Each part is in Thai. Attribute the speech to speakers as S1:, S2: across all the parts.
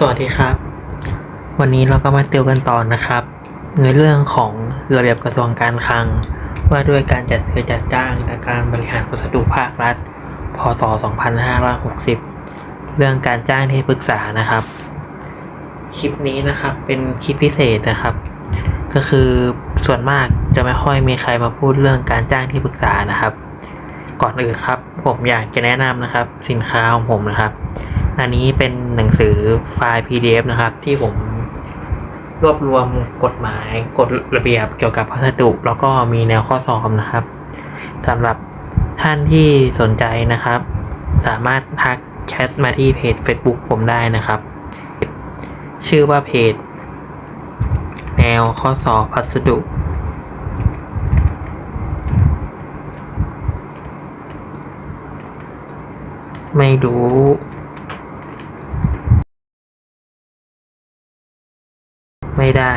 S1: สวัสดีครับ วันนี้เราก็มาติวกันต่อนะครับ ในเรื่องของระเบียบกระทรวงการคลัง ว่าด้วยการจัดซื้อจัดจ้างและการบริหารวัสดุภาครัฐ พศ 2560 เรื่องการจ้างที่ปรึกษานะครับ คลิปนี้นะครับเป็นคลิปพิเศษนะครับ ก็คือส่วนมากจะไม่ค่อยมีใครมาพูดเรื่องการจ้างที่ปรึกษานะครับ ก่อนอื่นครับ ผมอยากจะแนะนำนะครับ สินค้าของผมนะครับ อันนี้เป็นหนังสือไฟล์ PDF นะครับ ที่ผมรวบรวมกฎหมายกฎระเบียบเกี่ยวกับพัสดุ แล้วก็มีแนวข้อสอบนะครับสำหรับท่านที่สนใจนะครับ สามารถทักแชทมาที่เพจ Facebook ผมได้นะครับ ชื่อว่าเพจ แนวข้อสอบพัสดุ ไม่รู้ ไม่ได้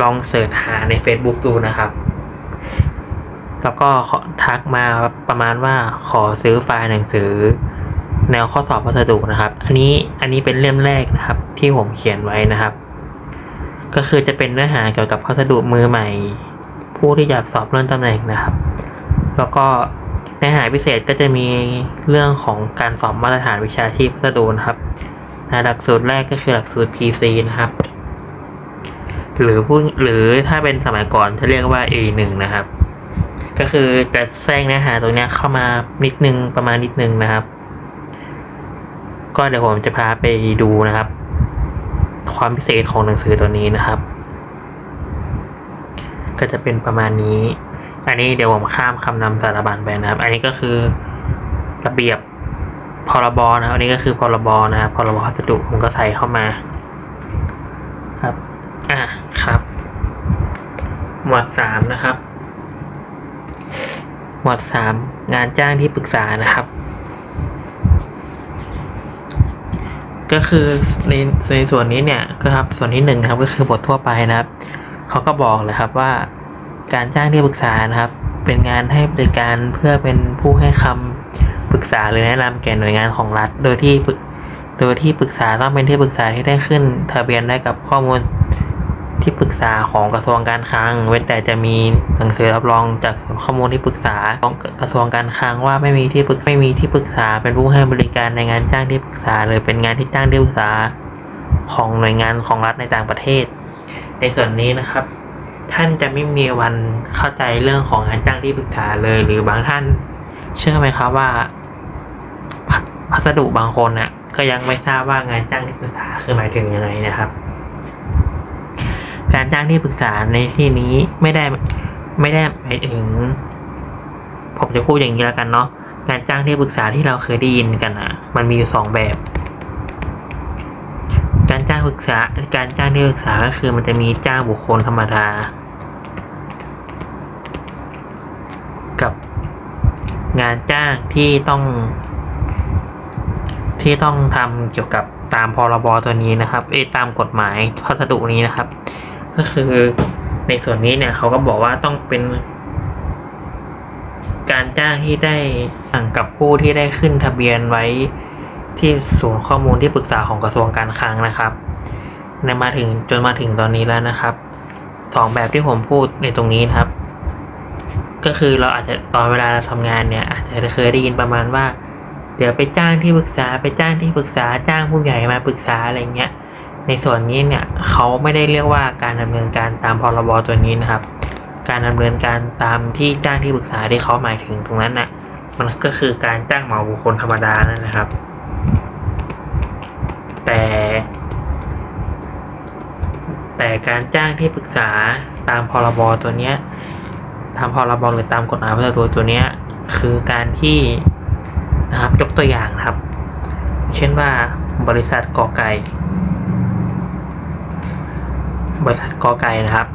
S1: ลองเสิร์ชหาใน Facebook ดูนะครับ แล้วก็ขอทักมาประมาณว่าขอซื้อไฟล์หนังสือ แนวข้อสอบพัสดุนะครับ อันนี้อันนี้เป็นเล่มแรกนะครับ ที่ผมเขียนไว้นะครับ ก็คือจะเป็นเนื้อหาเกี่ยวกับพัสดุมือใหม่ ผู้ที่อยากสอบเลื่อนตำแหน่งนะครับ แล้วก็เนื้อหาพิเศษก็จะมีเรื่องของการสอบมาตรฐานวิชาชีพพัสดุนะครับ หลักสูตรแรกก็คือหลักสูตร PC นะครับ หรือผู้หรือถ้าเป็นสมัยก่อนจะเรียกว่า A1 นะครับ ก็คือจะแทรกเนื้อหาตรงนี้เข้ามานิดนึงประมาณนิดนึงนะครับ ก็เดี๋ยวผมจะพาไปดูนะครับ ความพิเศษของหนังสือตัวนี้นะครับ ก็จะเป็นประมาณนี้ อันนี้เดี๋ยวผมข้ามคำนำสารบัญไปนะครับ อันนี้ก็คือระเบียบ พรบนะครับอันนี้ก็คือพรบนะครับพรบพัสดุผมก็ใส่เข้ามา ครับ อะครับ หมวดสามนะครับ หมวดสามงานจ้างที่ปรึกษานะครับ ก็คือในในส่วนนี้เนี่ยก็ครับส่วนที่หนึ่งครับก็คือบททั่วไปนะครับเขาก็บอกเลยครับว่า การจ้างที่ปรึกษานะครับ เป็นงานให้บริการเพื่อเป็นผู้ให้คำ ปรึกษาหรือแนะนำแก่หน่วยงานของรัฐ โดยที่ปึกโดยที่ปรึกษาต้องเป็นที่ปรึกษาที่ได้ขึ้น ทะเบียนได้กับข้อมูลที่ปรึกษาของกระทรวงการคลัง เว้นแต่จะมีหนังสือรับรองจากข้อมูลที่ปรึกษาของกระทรวงการคลังว่าไม่มีที่ปรึกไม่มีที่ปรึกษาเป็นผู้ให้บริการในงานจ้างที่ปรึกษา หรือเป็นงานที่จ้างที่ปรึกษาของหน่วยงานของรัฐในต่างประเทศ ในส่วนนี้นะครับ ท่านจะไม่มีวันเข้าใจเรื่องของงานจ้างที่ปรึกษาเลย หรือบางท่าน เชื่อไหมครับว่า พัสดุบางคนน่ะก็ยังไม่ทราบว่างานจ้างที่ปรึกษาคือหมายถึงยังไงนะครับ การจ้างที่ปรึกษาในที่นี้ไม่ได้ไม่ได้หมายถึง ผมจะพูดอย่างนี้แล้วกันเนาะการจ้างที่ปรึกษาที่เราเคยได้ยินกันอะ มันมีอยู่สองแบบ การจ้างปรึกษา การจ้างที่ปรึกษาก็คือมันจะมีจ้างบุคคลธรรมดา กับงานจ้างที่ต้อง ที่ต้องทำเกี่ยวกับตามพรบตัวนี้นะครับเอตามกฎหมายพัสดุนี้นะครับ ก็คือในส่วนนี้เนี่ยเขาก็บอกว่าต้องเป็น การจ้างที่ได้สั่งกับผู้ที่ได้ขึ้นทะเบียนไว้ที่ศูนย์ข้อมูลที่ปรึกษาของกระทรวงการคลังนะครับในมาถึงจนมาถึงตอนนี้แล้วนะครับสองแบบที่ผมพูดในตรงนี้นะครับ ก็คือเราอาจจะตอนเวลาเราทำงานเนี่ย อาจจะเคยได้ยินประมาณว่า เดี๋ยวไปจ้างที่ปรึกษาไปจ้างที่ปรึกษาจ้างผู้ใหญ่มาปรึกษาอะไรเงี้ย ในส่วนนี้เนี่ยเขาไม่ได้เรียกว่าการดำเนินการตามพรบตัวนี้นะครับ การดำเนินการตามที่จ้างที่ปรึกษาที่เขาหมายถึงตรงนั้นน่ะมันก็คือการจ้างเหมาบุคคลธรรมดานั่นนะครับ แต่ แต่การจ้างที่ปรึกษาตามพรบตัวเนี้ยตามพรบหรือตามกฎหมายพัสดุตัวเนี้ยคือการที่ นะครับ ยกตัวอย่างครับ เช่นว่าบริษัทกอไก่ บริษัทกอไก่นะครับ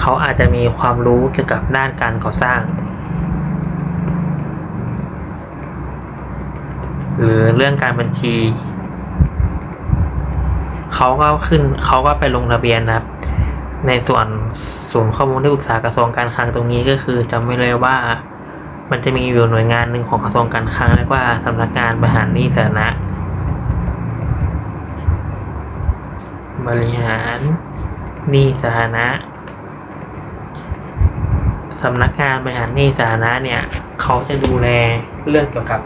S1: เขาอาจจะมีความรู้เกี่ยวกับด้านการก่อสร้าง หรือเรื่องการบัญชี เขาก็ขึ้นเขาก็ไปลงทะเบียนนะครับ ในส่วนศูนย์ข้อมูลที่ปรึกษากระทรวงการคลังตรงนี้ก็คือจำไว้เลยว่า มันจะมีอยู่หน่วยงานหนึ่งของกระทรวงการคลังเรียกว่าสำนักงานบริหารหนี้สาธารณะ บริหารหนี้สาธารณะสำนักงานบริหารหนี้สาธารณะเนี่ยเขาจะดูแลเรื่องเกี่ยวกับ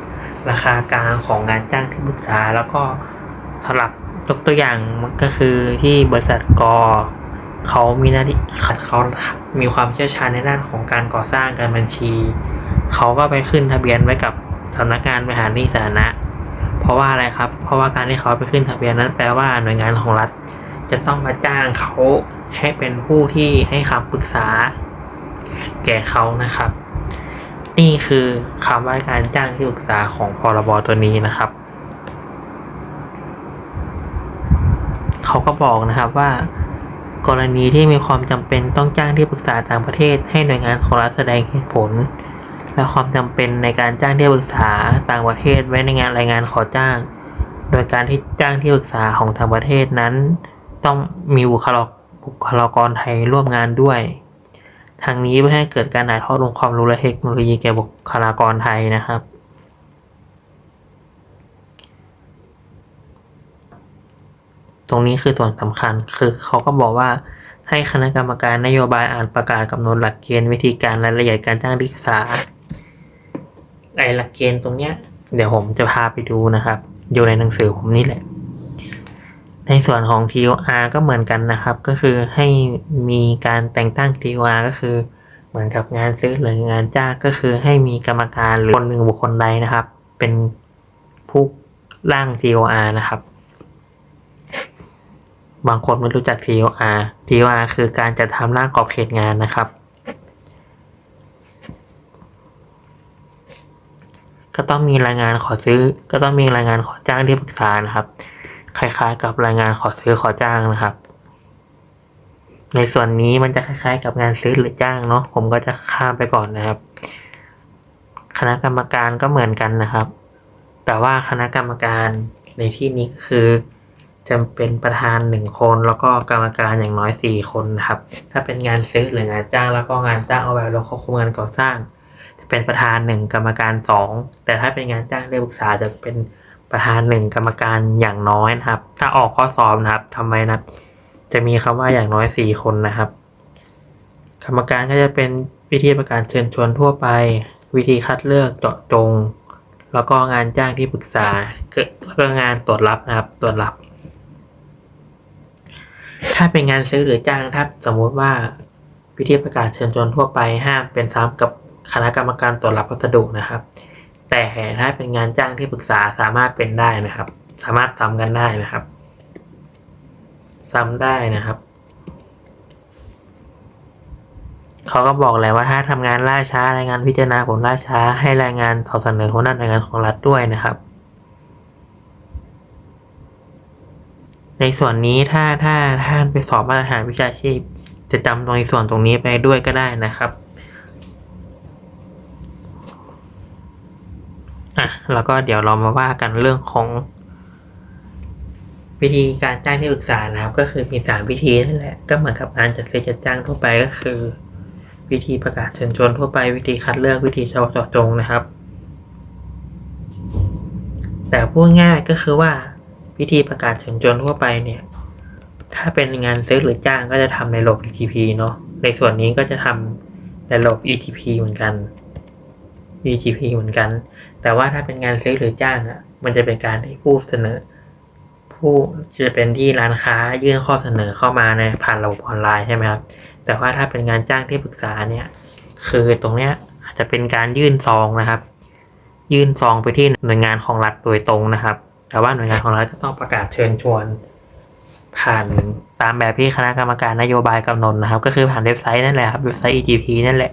S1: ราคากลางของงานจ้างที่ปรึกษา แล้วก็สำหรับยกตัวอย่างก็คือที่บริษัทกอเขามีหน้าที่เขามีความเชี่ยวชาญในด้านของการก่อสร้างการบัญชี เขาก็ไปขึ้นทะเบียนไว้กับสำนักงานบริหารหนี้สาธารณะ เพราะว่าอะไรครับ เพราะว่าการที่เขาไปขึ้นทะเบียนนั้นแปลว่าหน่วยงานของรัฐ จะต้องมาจ้างเขาให้เป็นผู้ที่ให้คำปรึกษา แก่เขานะครับ นี่คือคำว่าการจ้างที่ปรึกษาของพรบตัวนี้นะครับ เขาก็บอกนะครับว่ากรณีที่มีความจำเป็นต้องจ้างที่ปรึกษาต่างประเทศ ให้หน่วยงานของรัฐแสดงเหตุผล และความจำเป็นในการจ้างที่ปรึกษาต่างประเทศไว้ในงานรายงานขอจ้าง โดยการที่จ้างที่ปรึกษาของต่างประเทศนั้น ต้องมีบุคลากบุคลากรไทยร่วมงานด้วย ทางนี้เพื่อให้เกิดการถ่ายทอดองความรู้และเทคโนโลยีแก่บุคลากรไทยนะครับ ตรงนี้คือส่วนสำคัญคือเขาก็บอกว่าให้คณะกรรมการนโยบายอ่านประกาศกำหนดหลักเกณฑ์วิธีการรายละเอียดการจ้างที่ปรึกษา ไอหลักเกณฑ์ตรงเนี้ย เดี๋ยวผมจะพาไปดูนะครับ อยู่ในหนังสือผมนี่แหละ ในส่วนของ TOR ก็เหมือนกันนะครับ ก็คือให้มีการแต่งตั้ง TOR ก็คือ เหมือนกับงานซื้อหรืองานจ้างก็คือให้มีกรรมการหรือคนหนึ่งบุคคลใดนะครับ เป็นผู้ร่าง TOR นะครับบางคนไม่รู้จัก TOR TOR คือการจัดทำร่างขอบเขตงานนะครับ ต้องมีรายงานขอซื้อ ก็ต้องมีรายงานขอจ้างที่ปรึกษานะครับ คล้ายๆ กับรายงานขอซื้อขอจ้างนะครับ ในส่วนนี้มันจะคล้ายๆ กับงานซื้อหรือจ้างเนาะผมก็จะข้ามไปก่อนนะครับ คณะกรรมการก็เหมือนกันนะครับ แต่ว่าคณะกรรมการในที่นี้คือจะเป็นประธานหนึ่งคนแล้วก็กรรมการอย่างน้อยสี่คนนะครับ ถ้าเป็นงานซื้อหรืองานจ้างแล้วก็งานจ้างเอาแบบเราควบคุมงานก่อสร้าง เป็นประธานหนึ่งกรรมการสองแต่ถ้าเป็นงานจ้างที่ปรึกษาจะเป็นประธานหนึ่งกรรมการอย่างน้อยนะครับ ถ้าออกข้อสอบนะครับทำไมนะจะมีคำว่าอย่างน้อยสี่คนนะครับ กรรมการก็จะเป็นวิธีประกาศเชิญชวนทั่วไป วิธีคัดเลือกเจาะจง แล้วก็งานจ้างที่ปรึกษาแล้วก็งานตรวจรับนะครับ ตรวจรับ ถ้าเป็นงานซื้อหรือจ้างถ้าสมมุติว่าวิธีประกาศเชิญชวนทั่วไปห้ามเป็นซ้ำกับ คณะกรรมการตรวจรับพัสดุนะครับ แต่ถ้าเป็นงานจ้างที่ปรึกษาสามารถเป็นได้นะครับ สามารถซ้ำกันได้นะครับ ซ้ำได้นะครับเขาก็บอกเลยว่าถ้าทำงานล่าช้ารายงานพิจารณาผลล่าช้า ให้รายงานต่อเสนอหัวหน้าหน่วยงานของรัฐด้วยนะครับ ในส่วนนี้ถ้าถ้าท่านไปสอบมาตรฐานวิชาชีพ จะจำตรงในส่วนตรงนี้ไปด้วยก็ได้นะครับ อะ แล้วก็เดี๋ยวเรามาว่ากันเรื่องของ วิธีการจ้างที่ปรึกษานะครับ ก็คือมีสามวิธีนั่นแหละก็เหมือนกับการจัดซื้อจัดจ้างทั่วไปก็คือ วิธีประกาศเชิญชวนทั่วไปวิธีคัดเลือกวิธีเฉพาะเจาะจงนะครับ แต่พูดง่ายก็คือว่าวิธีประกาศเชิญชวนทั่วไปเนี่ย ถ้าเป็นงานซื้อหรือจ้างก็จะทำในระบบ ETP เนาะในส่วนนี้ก็จะทำในระบบ ETP เหมือนกัน ETP เหมือนกัน แต่ว่าถ้าเป็นงานซื้อหรือจ้างอะ มันจะเป็นการที่ผู้เสนอ ผู้จะเป็นที่ร้านค้ายื่นข้อเสนอเข้ามาในผ่านระบบออนไลน์ใช่ไหมครับ แต่ว่าถ้าเป็นงานจ้างที่ปรึกษาเนี่ย คือตรงเนี้ยอาจจะเป็นการยื่นซองนะครับ ยื่นซองไปที่หน่วยงานของรัฐโดยตรงนะครับ แต่ว่าหน่วยงานของรัฐจะต้องประกาศเชิญชวน ผ่านตามแบบที่คณะกรรมการนโยบายกำหนดนะครับ ก็คือผ่านเว็บไซต์นั่นแหละครับ เว็บไซต์ EGP นั่นแหละ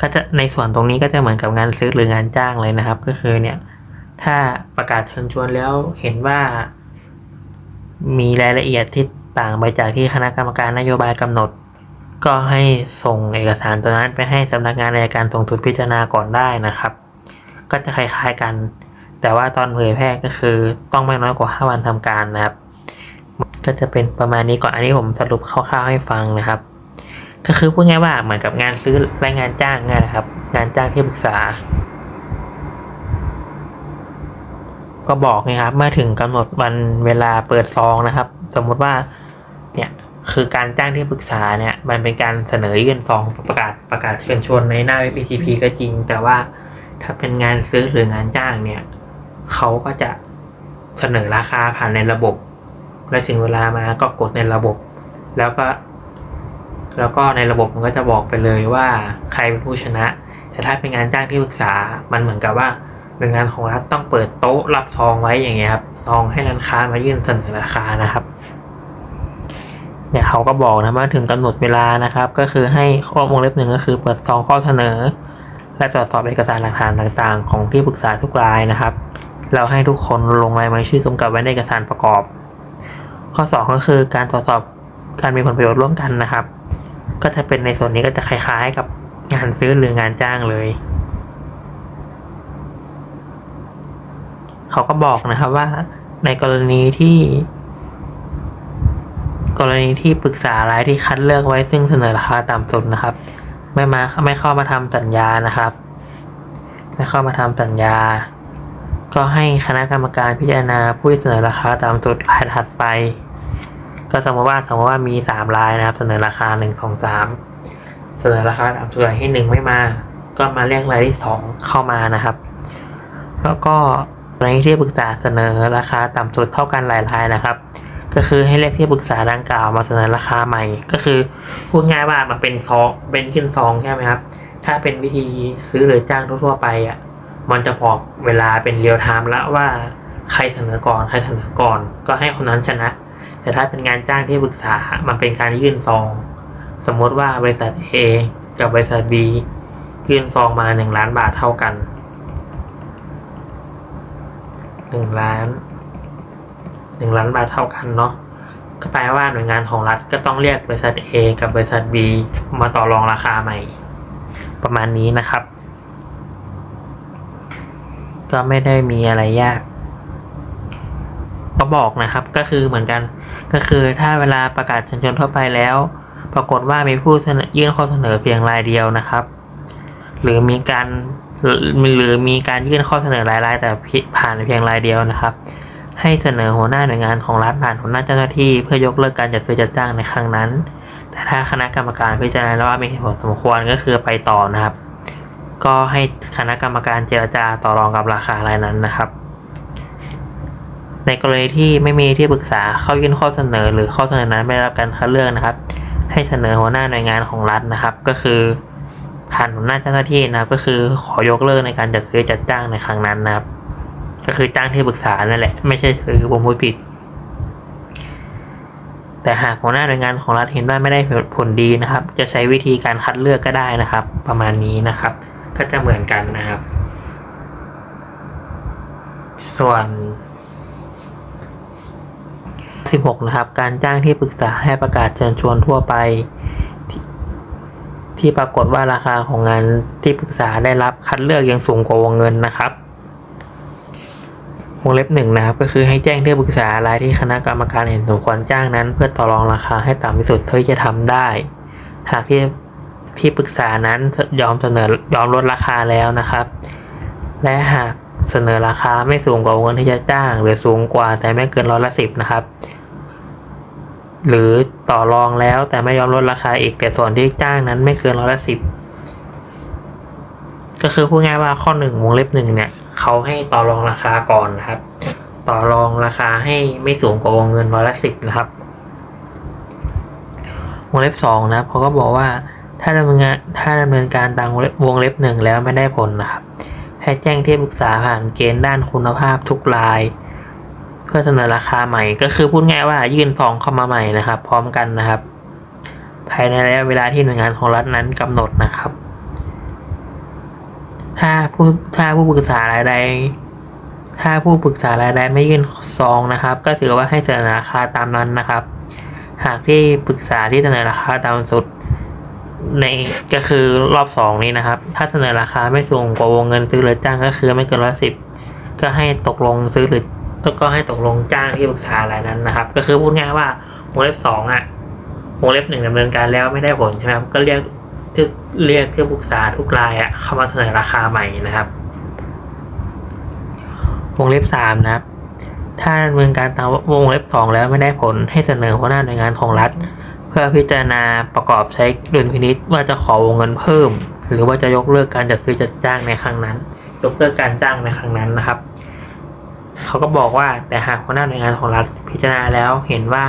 S1: ก็จะในส่วนตรงนี้ก็จะเหมือนกับงานซื้อหรืองานจ้างเลยนะครับ ก็คือเนี่ย ถ้าประกาศเชิญชวนแล้วเห็นว่า มีรายละเอียดที่ต่างไปจากที่คณะกรรมการนโยบายกำหนด ก็ให้ส่งเอกสารตัวนั้นไปให้สำนักงานอัยการส่งทุนพิจารณาก่อนได้นะครับ ก็จะคล้ายๆกัน แต่ว่าตอนเผยแพร่ก็คือต้องไม่น้อยกว่า 5 วันทำการนะครับ ก็จะเป็นประมาณนี้ก่อนอันนี้ผมสรุปคร่าวๆให้ฟังนะครับ ก็คือพูดง่ายว่าเหมือนกับงานซื้อและงานจ้างไงนะครับ งานจ้างที่ปรึกษา ก็บอกไงครับ เมื่อถึงกำหนดวันเวลาเปิดซองนะครับ สมมุติว่า เนี่ยคือการจ้างที่ปรึกษาเนี่ย มันเป็นการเสนอยื่นซองประกาศประกาศเชิญชวนในหน้าเว็บ PGP ก็จริง แต่ว่าถ้าเป็นงานซื้อหรืองานจ้างเนี่ยเขาก็จะเสนอราคาผ่านในระบบ และถึงเวลามาก็กดในระบบ แล้วก็ แล้วก็ในระบบมันก็จะบอกไปเลยว่าใครเป็นผู้ชนะ แต่ถ้าเป็นงานจ้างที่ปรึกษา มันเหมือนกับว่าหน่วยงานของรัฐต้องเปิดโต๊ะรับซองไว้อย่างเงี้ยครับซองให้ร้านค้ามายื่นเสนอราคานะครับเนี่ยเขาก็บอกนะว่าถึงกำหนดเวลานะครับ ก็คือให้ข้อวงเล็บหนึ่งก็คือเปิดซองข้อเสนอ และตรวจสอบเอกสารหลักฐานต่างๆ ของที่ปรึกษาทุกรายนะครับ เราให้ทุกคนลงลายมือชื่อกำกับไว้ในเอกสารประกอบ ข้อสองก็คือการตรวจสอบการมีผลประโยชน์ร่วมกันนะครับ ก็จะเป็นในส่วนนี้ก็จะคล้ายๆกับงานซื้อหรืองานจ้างเลย เขาก็บอกนะครับว่าในกรณีที่ กรณีที่ปรึกษารายที่คัดเลือกไว้ซึ่งเสนอราคาต่ำสุดนะครับ ไม่มาไม่เข้ามาทำสัญญานะครับ ไม่เข้ามาทำสัญญา ก็ให้คณะกรรมการพิจารณาผู้เสนอราคาต่ำสุดรายถัดไป ก็สมมติว่าสมมติว่ามีสามรายนะครับ เสนอราคาหนึ่งสองสามเสนอราคาต่ำสุดรายที่หนึ่งไม่มา ก็มาเรียกรายที่สองเข้ามานะครับ แล้วก็รายที่ปรึกษาเสนอราคาต่ำสุดเท่ากันหลายรายนะครับ ก็คือให้เรียกที่ปรึกษาดังกล่าวมาเสนอราคาใหม่ ก็คือพูดง่ายว่ามันเป็นซองเป็นขึ้นซองใช่ไหมครับ ถ้าเป็นวิธีซื้อหรือจ้างทั่วไปอะมันจะบอกเวลาเป็นเรียลไทม์แล้วว่าใครเสนอก่อนใครเสนอก่อน ก็ให้คนนั้นชนะ แต่ถ้าเป็นงานจ้างที่ปรึกษา มันเป็นการยื่นซอง สมมติว่าบริษัท A กับบริษัท B ยื่นซองมาหนึ่งล้านบาทเท่ากันหนึ่งล้านหนึ่งล้านบาทเท่ากันเนาะก็แปลว่าหน่วยงานของรัฐก็ต้องเรียกบริษัท A กับบริษัท B มาต่อรองราคาใหม่ ประมาณนี้นะครับ ก็ไม่ได้มีอะไรยากก็บอกนะครับก็คือเหมือนกัน ก็คือถ้าเวลาประกาศชิญชนทั่วไปแล้ว ปรากฏว่ามีผู้ยื่นข้อเสนอเพียงรายเดียวนะครับ หรือมีการหรือมีการยื่นข้อเสนอหลายรายแต่ผ่านเพียงรายเดียวนะครับ ให้เสนอหัวหน้าหน่วยงานของรัฐผ่านหัวหน้าเจ้าหน้าที่เพื่อยกเลิกการจัดซื้อจัดจ้างในครั้งนั้น แต่ถ้าคณะกรรมการพิจารณาแล้วว่ามีเหตุผลสมควรก็คือไปต่อนะครับ ก็ให้คณะกรรมการเจรจาต่อรองกับราคารายนั้นนะครับ ในกรณีที่ไม่มีที่ปรึกษาเข้ายื่นข้อเสนอ หรือข้อเสนอนั้นไม่ได้รับการคัดเลือกนะครับ ให้เสนอหัวหน้าหน่วยงานของรัฐนะครับ ก็คือผ่านหัวหน้าเจ้าหน้าที่นะครับ ก็คือขอยกเลิกในการจัดซื้อจัดจ้างในครั้งนั้นนะครับ ก็คือจ้างที่ปรึกษานั่นแหละ ไม่ใช่ถือผมพูดผิด แต่หากหัวหน้าหน่วยงานของรัฐเห็นว่าไม่ได้ผลดีนะครับ จะใช้วิธีการคัดเลือกก็ได้นะครับ ประมาณนี้นะครับ ก็จะเหมือนกันนะครับ ส่วน 16 นะครับ การจ้างที่ปรึกษาให้ประกาศเชิญชวนทั่วไปที่ที่ปรากฏว่าราคาของงานที่ปรึกษาได้รับคัดเลือกยังสูงกว่าวงเงินนะครับวงเล็บหนึ่งนะครับ ก็คือให้แจ้งที่ปรึกษารายที่คณะกรรมการเห็นสมควรจ้างนั้น เพื่อต่อรองราคาให้ต่ำที่สุดเท่าที่จะทำได้ หากที่ที่ปรึกษานั้นยอมเสนอยอมลดราคาแล้วนะครับ และหากเสนอราคาไม่สูงกว่าวงเงินที่จะจ้าง หรือสูงกว่าแต่ไม่เกินร้อยละสิบนะครับ หรือต่อรองแล้วแต่ไม่ยอมลดราคาอีกแต่ส่วนที่จ้างนั้นไม่เกินร้อยละสิบก็คือพูดง่ายว่าข้อหนึ่งวงเล็บหนึ่งเนี่ยเขาให้ต่อรองราคาก่อนนะครับ ต่อรองราคาให้ไม่สูงกว่าวงเงินร้อยละสิบนะครับวงเล็บสองนะเขาก็บอกว่าถ้าดำเนินถ้าดำเนินการตามวงเล็บหนึ่งแล้วไม่ได้ผลนะครับให้แจ้งที่ปรึกษาผ่านเกณฑ์ด้านคุณภาพทุกราย พื่อเสนอราคาใหม่ ก็คือพูดง่ายว่ายื่นฟองเข้ามาใหม่นะครับ พร้อมกันนะครับ ภายในระยะเวลาที่หน่วยงานของรัฐนั้นกำหนดนะครับ ถ้าผู้ถ้าผู้ปรึกษารายใด ถ้าผู้ปรึกษารายใดไม่ยื่นซองนะครับ ก็ถือว่าให้เสนอราคาตามนั้นนะครับ หากที่ปรึกษาที่เสนอราคาตามสุดในก็คือรอบสองนี้นะครับ ถ้าเสนอราคาไม่สูงกว่าวงเงินซื้อหรือจ้างก็คือไม่เกินร้อยสิบก็ให้ตกลงซื้อหรือ ก็ให้ตกลงจ้างที่ปรึกษารายนั้นนะครับ ก็คือพูดง่ายว่าวงเล็บสองอะวงเล็บหนึ่งดำเนินการแล้วไม่ได้ผลใช่ไหมครับก็เรียกที่เรียกที่ปรึกษาทุกรายอะเข้ามาเสนอราคาใหม่นะครับววงเล็บสามนะครับ ถ้าดำเนินการตามวงเล็บสองแล้วไม่ได้ผลให้เสนอหัวหน้าหน่วยงานของรัฐ เพื่อพิจารณาประกอบใช้ดุลพินิษว่าจะขอวงเงินเพิ่ม หรือว่าจะยกเลิกการจัดซื้อจัดจ้างในครั้งนั้น ยกเลิกการจ้างในครั้งนั้นนะครับ เขาก็บอกว่าแต่หากหัวหน้าหน่วยงานของรัฐพิจารณาแล้วเห็นว่า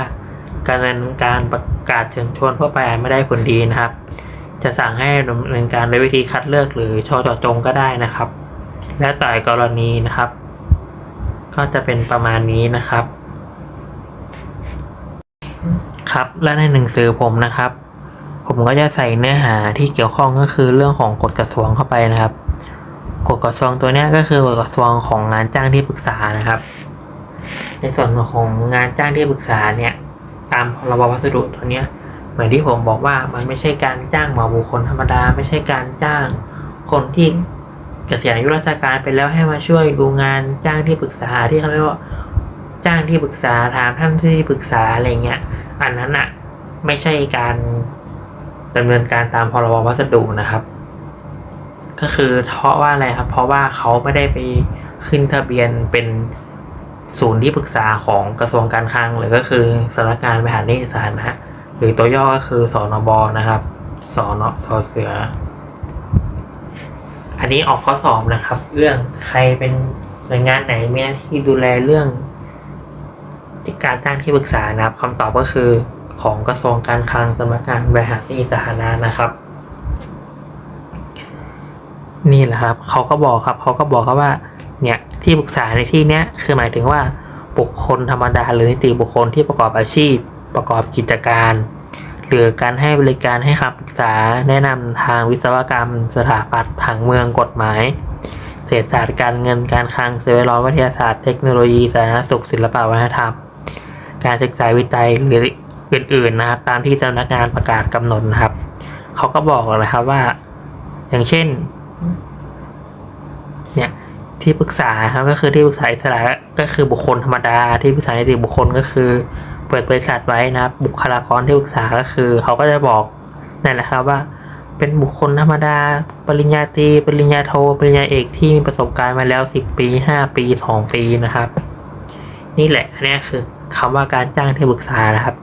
S1: การดำเนินการประกาศเชิญชวนทั่วไปไม่ได้ผลดีนะครับ จะสั่งให้ดำเนินการโดยวิธีคัดเลือกหรือชอจอจงก็ได้นะครับ และต่อกรณีนะครับ ก็จะเป็นประมาณนี้นะครับ ครับและในหนังสือผมนะครับ ผมก็จะใส่เนื้อหาที่เกี่ยวข้องก็คือเรื่องของกฎกระทรวงเข้าไปนะครับ กฎกระทรวงตัวนี้ก็คือกฎกระทรวงของงานจ้างที่ปรึกษานะครับ ในส่วนของงานจ้างที่ปรึกษาเนี่ยตามพรบวัสดุตัวนี้เหมือนที่ผมบอกว่ามันไม่ใช่การจ้างหมาบุคคลธรรมดา ไม่ใช่การจ้างคนที่เกษียณอายุราชการไปแล้วให้มาช่วยดูงานจ้างที่ปรึกษาที่เขาเรียกว่าจ้างที่ปรึกษาถามท่านที่ปรึกษาอะไรเงี้ยอันนั้นอะไม่ใช่การดำเนินการตามพรบวัสดุนะครับ ก็คือเพราะว่าอะไรครับ เพราะว่าเขาไม่ได้ไปขึ้นทะเบียนเป็นศูนย์ที่ปรึกษาของกระทรวงการคลังหรือก็คือสำนักงานบริหารหนี้สาธารณะหรือตัวย่อก็คือสอนบนะครับสอนสอเสือ อันนี้ออกข้อสอบนะครับ เรื่องใครเป็นหน่วยงานไหนมีหน้าที่ดูแลเรื่องการจ้างที่ปรึกษานะครับคำตอบก็คือของกระทรวงการคลังสำนักงานบริหารหนี้สาธารณะนะครับ นี่แหละครับเขาก็บอกครับเขาก็บอกครับว่า เนี่ยที่ปรึกษาในที่เนี้ยคือหมายถึงว่าบุคคลธรรมดาหรือนิติบุคคลที่ประกอบอาชีพ ประกอบกิจการ หรือการให้บริการให้คำปรึกษาแนะนำทางวิศวกรรม สถาปัตย์ผังเมืองกฎหมาย เศรษฐศาสตร์การเงินการคลังสิ่งแวดล้อมวิทยาศาสตร์เทคโนโลยีสาธารณสุขศิลปวัฒนธรรมการศึกษาวิจัยหรืออื่นๆนะครับตามที่สำนักงานประกาศกำหนดนะครับเขาก็บอกเลยครับว่า อย่างเช่น ที่ปรึกษาครับก็คือที่ปรึกษาอิสระก็คือบุคคลธรรมดา ที่ปรึกษานิติบุคคลก็คือ เปิดบริษัทไว้นะบุคลากรที่ปรึกษาก็คือ เขาก็จะบอกนั่นแหละครับว่า เป็นบุคคลธรรมดา ปริญญาตรีปริญญาโทปริญญาเอกที่มีประสบการณ์มาแล้วสิบปีห้าปีสองปีนะครับ นี่แหละอันนี้คือคำว่าการจ้างที่ปรึกษานะครับ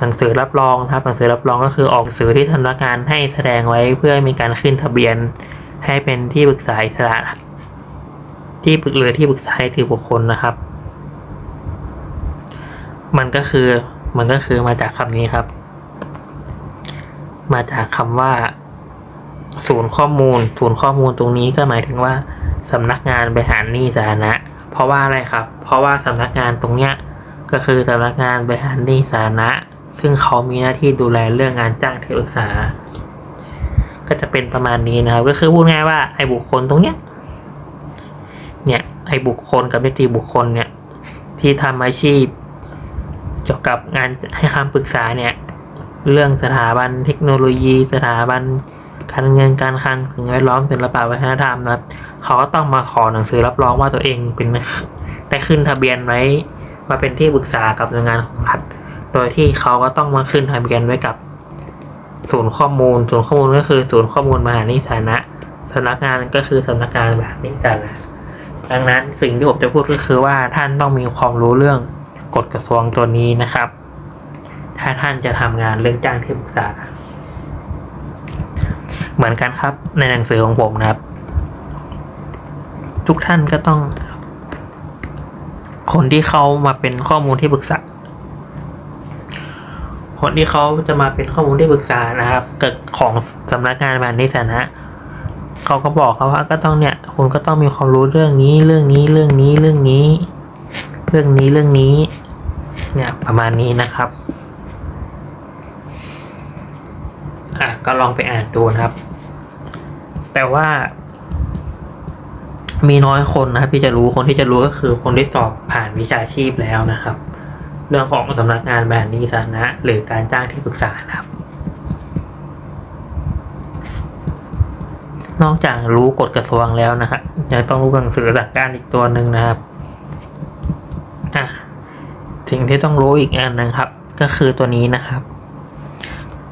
S1: หนังสือรับรองนะครับ หนังสือรับรองก็คือออกสือที่ธนาคารให้แสดงไว้เพื่อมีการขึ้นทะเบียน ให้เป็นที่ปรึกษาอิสระ ที่ปรึกหรือที่ปรึกษาให้ถือบุคคลนะครับ มันก็คือมันก็คือมาจากคำนี้ครับ มาจากคำว่า ศูนย์ข้อมูล ศูนย์ข้อมูลตรงนี้ก็หมายถึงว่าสำนักงานบริหารหนี้สาธารณะ เพราะว่าอะไรครับ เพราะว่าสำนักงานตรงเนี้ยก็คือสำนักงานบริหารหนี้สาธารณะ ซึ่งเขามีหน้าที่ดูแลเรื่องงานจ้างที่ปรึกษา ก็จะเป็นประมาณนี้นะครับ ก็คือพูดง่ายว่าไอ้บุคคลตรงเนี้ย เนี่ยไอ้บุคคลกับนิติบุคคลเนี่ยที่ทำอาชีพ เกี่ยวกับงานให้คำปรึกษาเนี่ยเรื่องสถาบันเทคโนโลยี สถาบันการเงินการคลังสิ่งแวดล้อมศิลปะวัฒนธรรมนะเขาก็ต้องมาขอหนังสือรับรองว่าตัวเองเป็นได้ขึ้นทะเบียนไว้มาเป็นที่ปรึกษากับหน่วยงานของรัฐโดยที่เขาก็ต้องมาขึ้นทะเบียนไว้กับ ศูนย์ข้อมูล ศูนย์ข้อมูลก็คือ ศูนย์ข้อมูลมหานิสาธารณะสำนักงานก็คือสำนักงานมหานิสาธารณะ ดังนั้นสิ่งที่ผมจะพูดก็คือว่าท่านต้องมีความรู้เรื่องกฎกระทรวงตัวนี้นะครับ ถ้าท่านจะทำงานเรื่องจ้างที่ปรึกษา เหมือนกันครับในหนังสือของผมนะครับ ทุกท่านก็ต้อง คนที่เขามาเป็นข้อมูลที่ปรึกษา คนที่เขาจะมาเป็นข้อมูลที่ปรึกษานะครับ เกิดของสำนักงานแบบนิสนะเขาก็บอกเขาว่าก็ต้องเนี่ย คุณก็ต้องมีความรู้เรื่องนี้เรื่องนี้เรื่องนี้เรื่องนี้ เรื่องนี้เรื่องนี้ เนี่ยประมาณนี้นะครับอะก็ลองไปอ่านดูนะครับ แต่ว่า มีน้อยคนนะครับที่จะรู้คนที่จะรู้ก็คือคนที่สอบผ่านวิชาชีพแล้วนะครับ เรื่องของสำนักงานแบบนี้สาธารณะหรือการจ้างที่ปรึกษานะครับ นอกจากรู้กฎกระทรวงแล้วนะครับยังต้องรู้หนังสือหลักการอีกตัวหนึ่งนะครับอะสิ่งที่ต้องรู้อีกอันนะครับ ก็คือตัวนี้นะครับ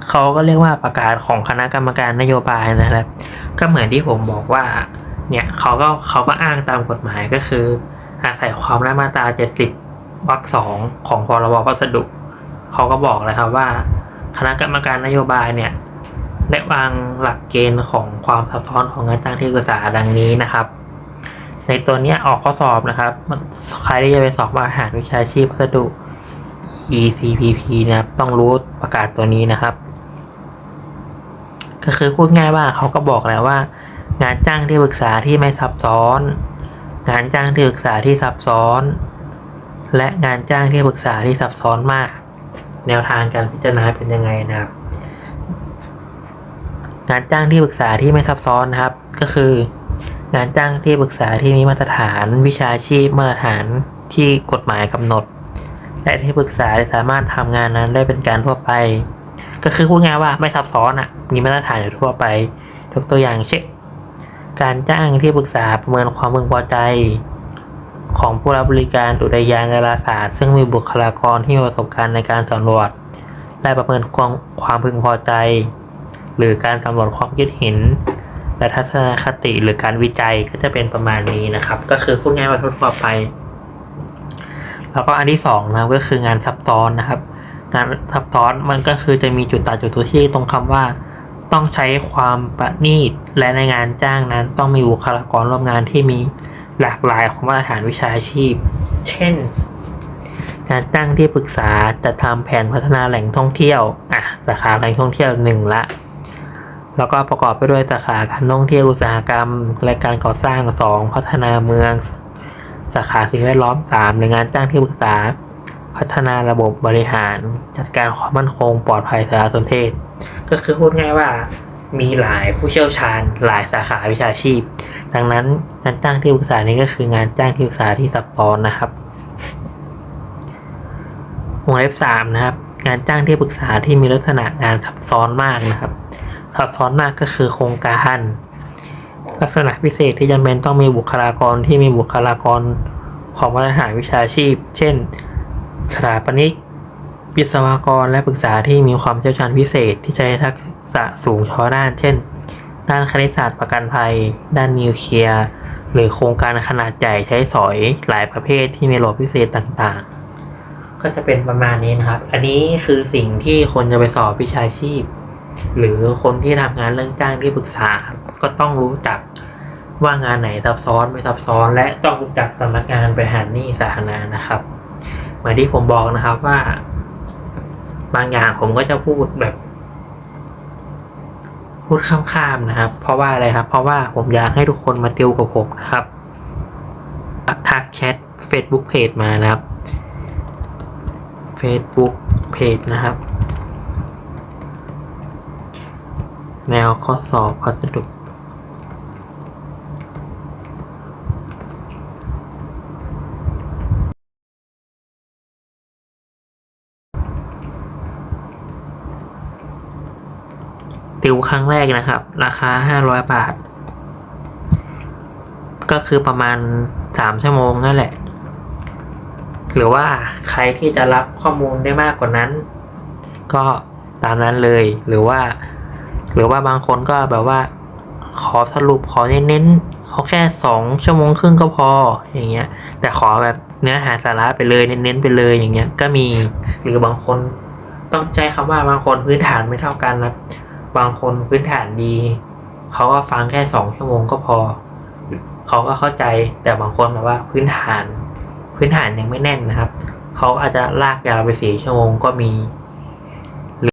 S1: เขาก็เรียกว่าประกาศของคณะกรรมการนโยบายนะครับ ก็เหมือนที่ผมบอกว่า เนี่ยเขาก็เขาก็อ้างตามกฎหมายก็คือ อาศัยความในมาตรา70วรรคสองของพรบพัสดุเขาก็บอกเลยครับว่า คณะกรรมการนโยบายเนี่ย ได้วางหลักเกณฑ์ของความซับซ้อนของงานจ้างที่ปรึกษาดังนี้นะครับ ในตัวนี้ออกข้อสอบนะครับ ใครที่จะไปสอบอาหารวิชาชีพพัสดุ ECPP นะครับ ต้องรู้ประกาศตัวนี้นะครับ ก็คือพูดง่ายว่าเขาก็บอกแล้วว่า งานจ้างที่ปรึกษาที่ไม่ซับซ้อน งานจ้างที่ปรึกษาที่ซับซ้อน และงานจ้างที่ปรึกษาที่ซับซ้อนมาก แนวทางการพิจารณาเป็นยังไงนะครับ งานจ้างที่ปรึกษาที่ไม่ซับซ้อนนะครับ ก็คือ งานจ้างที่ปรึกษาที่มีมาตรฐาน วิชาชีพมาตรฐานที่กฎหมายกำหนด และที่ปรึกษาสามารถทำงานนั้นได้เป็นการทั่วไป ก็คือพูดง่ายว่าไม่ซับซ้อนอะมีมาตรฐานอยู่ทั่วไปยกตัวอย่างเช่นการจ้างที่ปรึกษาประเมินความพึงพอใจ ของผู้รับบริการอุทยานดาราศาสตร์ ซึ่งมีบุคลากรที่มีประสบการณ์ในการสำรวจ และประเมินความความพึงพอใจ หรือการสำรวจความคิดเห็น และทัศนคติหรือการวิจัยก็จะเป็นประมาณนี้นะครับ ก็คือพูดง่ายว่าทั่วไป แล้วก็อันที่สองนะครับก็คืองานซับซ้อนนะครับ งานซับซ้อนมันก็คือจะมีจุดตัดจุดตัวที่ตรงคำว่า ต้องใช้ความประณีตและในงานจ้างนั้น ต้องมีบุคลากรร่วมงานที่มีหลากหลายของมาตรฐานวิชาชีพ เช่นงานจ้างที่ปรึกษาจะทำแผนพัฒนาแหล่งท่องเที่ยว อะ สาขาแหล่งท่องเที่ยวหนึ่งละ แล้วก็ประกอบไปด้วยสาขาการท่องเที่ยวอุตสาหกรรม และการก่อสร้างสองพัฒนาเมือง สาขาสิ่งแวดล้อมสามหรืองานจ้างที่ปรึกษา พัฒนาระบบบริหาร จัดการความมั่นคงปลอดภัยสารสนเทศ ก็คือพูดง่ายว่ามีหลายผู้เชี่ยวชาญ หลายสาขาวิชาชีพ ดังนั้นงานจ้างที่ปรึกษานี้ก็คืองานจ้างที่ปรึกษาที่ซับซ้อนนะครับวงเล็บสามนะครับงานจ้างที่ปรึกษาที่มีลักษณะงานซับซ้อนมากนะครับ ซับซ้อนมากก็คือโครงการ ลักษณะพิเศษที่จำเป็นต้องมีบุคลากรที่มีบุคลากรของมาตรฐานวิชาชีพ เช่น สถาปนิกวิศวกรและปรึกษาที่มีความเชี่ยวชาญพิเศษที่ใช้ทักษะสูงเฉพาะด้าน เช่น ด้านคณิตศาสตร์ประกันภัย ด้านนิวเคลียร์หรือโครงการขนาดใหญ่ใช้สอยหลายประเภทที่มีระบบพิเศษต่างๆ ก็จะเป็นประมาณนี้นะครับ อันนี้คือสิ่งที่คนจะไปสอบวิชาชีพ หรือคนที่ทำงานเรื่องจ้างที่ปรึกษาครับก็ต้องรู้จักว่างานไหนซับซ้อนไม่ซับซ้อน และต้องรู้จักสำนักงานบริหารหนี้สาธารณะนะครับ เหมือนที่ผมบอกนะครับว่า บางอย่างผมก็จะพูดแบบ พูดข้ามๆนะครับ เพราะว่าอะไรครับ เพราะว่าผมอยากให้ทุกคนมาติวกับผมนะครับทักแชท Facebook Page มานะครับ Facebook Page นะครับ แนวข้อสอบพัสดุติวครั้งแรกนะครับ ราคาห้าร้อยบาท ก็คือประมาณสามชั่วโมงนั่นแหละ หรือว่าใครที่จะรับข้อมูลได้มากกว่านั้น ก็ตามนั้นเลยหรือว่า หรือว่าบางคนก็แบบว่า ขอสรุปขอเน้นๆเอาแค่สองชั่วโมงครึ่งก็พออย่างเงี้ย แต่ขอแบบเนื้อหาสาระไปเลยเน้นๆไปเลยอย่างเงี้ย ก็มีหรือบางคนต้องใจคำว่าบางคนพื้นฐานไม่เท่ากันนะบางคนพื้นฐานดีเขาก็ฟังแค่สองชั่วโมงก็พอเขาก็เข้าใจแต่บางคนแบบว่าพื้นฐาน พื้นฐานยังไม่แน่นนะครับเขาอาจจะลากยาวไปสี่ชั่วโมงก็มี